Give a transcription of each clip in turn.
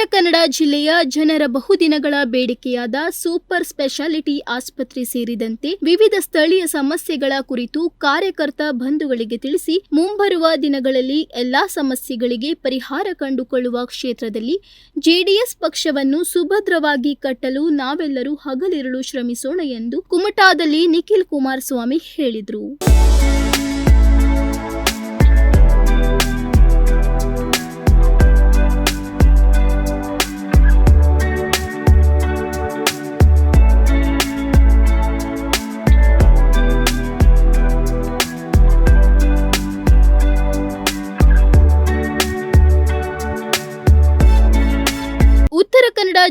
ಉತ್ತರ ಕನ್ನಡ ಜಿಲ್ಲೆಯ ಜನರ ಬಹುದಿನಗಳ ಬೇಡಿಕೆಯಾದ ಸೂಪರ್ ಸ್ಪೆಷಾಲಿಟಿ ಆಸ್ಪತ್ರೆ ಸೇರಿದಂತೆ ವಿವಿಧ ಸ್ಥಳೀಯ ಸಮಸ್ಯೆಗಳ ಕುರಿತು ಕಾರ್ಯಕರ್ತ ಬಂಧುಗಳಿಗೆ ತಿಳಿಸಿ ಮುಂಬರುವ ದಿನಗಳಲ್ಲಿ ಎಲ್ಲಾ ಸಮಸ್ಯೆಗಳಿಗೆ ಪರಿಹಾರ ಕಂಡುಕೊಳ್ಳುವ ಕ್ಷೇತ್ರದಲ್ಲಿ ಜೆಡಿಎಸ್ ಪಕ್ಷವನ್ನು ಸುಭದ್ರವಾಗಿ ಕಟ್ಟಲು ನಾವೆಲ್ಲರೂ ಹಗಲಿರುಳು ಶ್ರಮಿಸೋಣ ಎಂದು ಕುಮಟಾದಲ್ಲಿ ನಿಖಿಲ್ ಕುಮಾರಸ್ವಾಮಿ ಹೇಳಿದರು.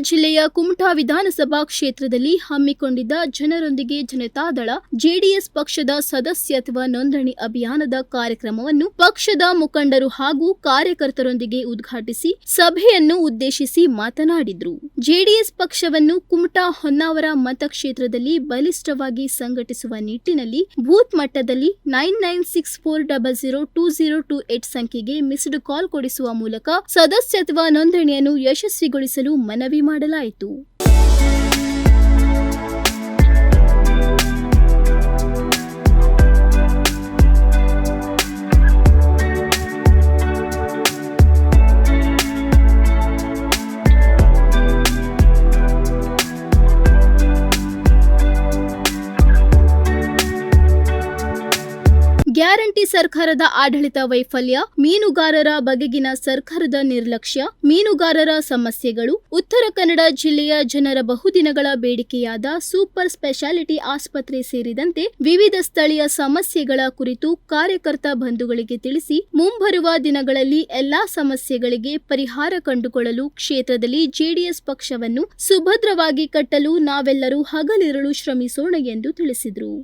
ಜಿಲ್ಲೆಯ ಕುಮಟಾ ವಿಧಾನಸಭಾ ಕ್ಷೇತ್ರದಲ್ಲಿ ಹಮ್ಮಿಕೊಂಡಿದ್ದ ಜನರೊಂದಿಗೆ ಜನತಾದಳ ಜೆಡಿಎಸ್ ಪಕ್ಷದ ಸದಸ್ಯತ್ವ ನೋಂದಣಿ ಅಭಿಯಾನದ ಕಾರ್ಯಕ್ರಮವನ್ನು ಪಕ್ಷದ ಮುಖಂಡರು ಹಾಗೂ ಕಾರ್ಯಕರ್ತರೊಂದಿಗೆ ಉದ್ಘಾಟಿಸಿ ಸಭೆಯನ್ನು ಉದ್ದೇಶಿಸಿ ಮಾತನಾಡಿದರು. ಜೆಡಿಎಸ್ ಪಕ್ಷವನ್ನು ಕುಮಟಾ ಹೊನ್ನಾವರ ಮತಕ್ಷೇತ್ರದಲ್ಲಿ ಬಲಿಷ್ಠವಾಗಿ ಸಂಘಟಿಸುವ ನಿಟ್ಟಿನಲ್ಲಿ ಬೂತ್ ಮಟ್ಟದಲ್ಲಿ nine nine six four double zero two zero two eight ಸಂಖ್ಯೆಗೆ ಮಿಸ್ಡ್ ಕಾಲ್ ಕೊಡಿಸುವ ಮೂಲಕ ಸದಸ್ಯತ್ವ ನೋಂದಣಿಯನ್ನು ಯಶಸ್ವಿಗೊಳಿಸಲು ಮನವಿ ಮಾಡಲಾಯಿತು ಗ್ಯಾರಂಟಿ ಸರ್ಕಾರದ ಆಡಳಿತ ವೈಫಲ್ಯ, ಮೀನುಗಾರರ ಬಗೆಗಿನ ಸರ್ಕಾರದ ನಿರ್ಲಕ್ಷ್ಯ, ಮೀನುಗಾರರ ಸಮಸ್ಯೆಗಳು, ಉತ್ತರ ಕನ್ನಡ ಜಿಲ್ಲೆಯ ಜನರ ಬಹುದಿನಗಳ ಬೇಡಿಕೆಯಾದ ಸೂಪರ್ ಸ್ಪೆಷಾಲಿಟಿ ಆಸ್ಪತ್ರೆ ಸೇರಿದಂತೆ ವಿವಿಧ ಸ್ಥಳೀಯ ಸಮಸ್ಯೆಗಳ ಕುರಿತು ಕಾರ್ಯಕರ್ತ ಬಂಧುಗಳಿಗೆ ತಿಳಿಸಿ, ಮುಂಬರುವ ದಿನಗಳಲ್ಲಿ ಎಲ್ಲಾ ಸಮಸ್ಯೆಗಳಿಗೆ ಪರಿಹಾರ ಕಂಡುಕೊಳ್ಳಲು ಕ್ಷೇತ್ರದಲ್ಲಿ ಜೆಡಿಎಸ್ ಪಕ್ಷವನ್ನು ಸುಭದ್ರವಾಗಿ ಕಟ್ಟಲು ನಾವೆಲ್ಲರೂ ಹಗಲಿರುಳು ಶ್ರಮಿಸೋಣ ಎಂದು ತಿಳಿಸಿದರು.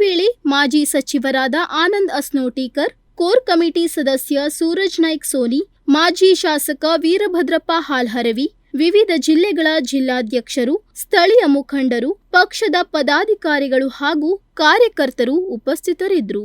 ವೇಳೆ ಮಾಜಿ ಸಚಿವರಾದ ಆನಂದ್ ಅಸ್ನೋಟೀಕರ್, ಕೋರ್ ಕಮಿಟಿ ಸದಸ್ಯ ಸೂರಜ್ ನಾಯ್ಕ್ ಸೋನಿ ಮಾಜಿ ಶಾಸಕ ವೀರಭದ್ರಪ್ಪ ಹಾಲ್ಹರವಿ, ವಿವಿಧ ಜಿಲ್ಲೆಗಳ ಜಿಲ್ಲಾಧ್ಯಕ್ಷರು, ಸ್ಥಳೀಯ ಮುಖಂಡರು, ಪಕ್ಷದ ಪದಾಧಿಕಾರಿಗಳು ಹಾಗೂ ಕಾರ್ಯಕರ್ತರು ಉಪಸ್ಥಿತರಿದ್ದರು.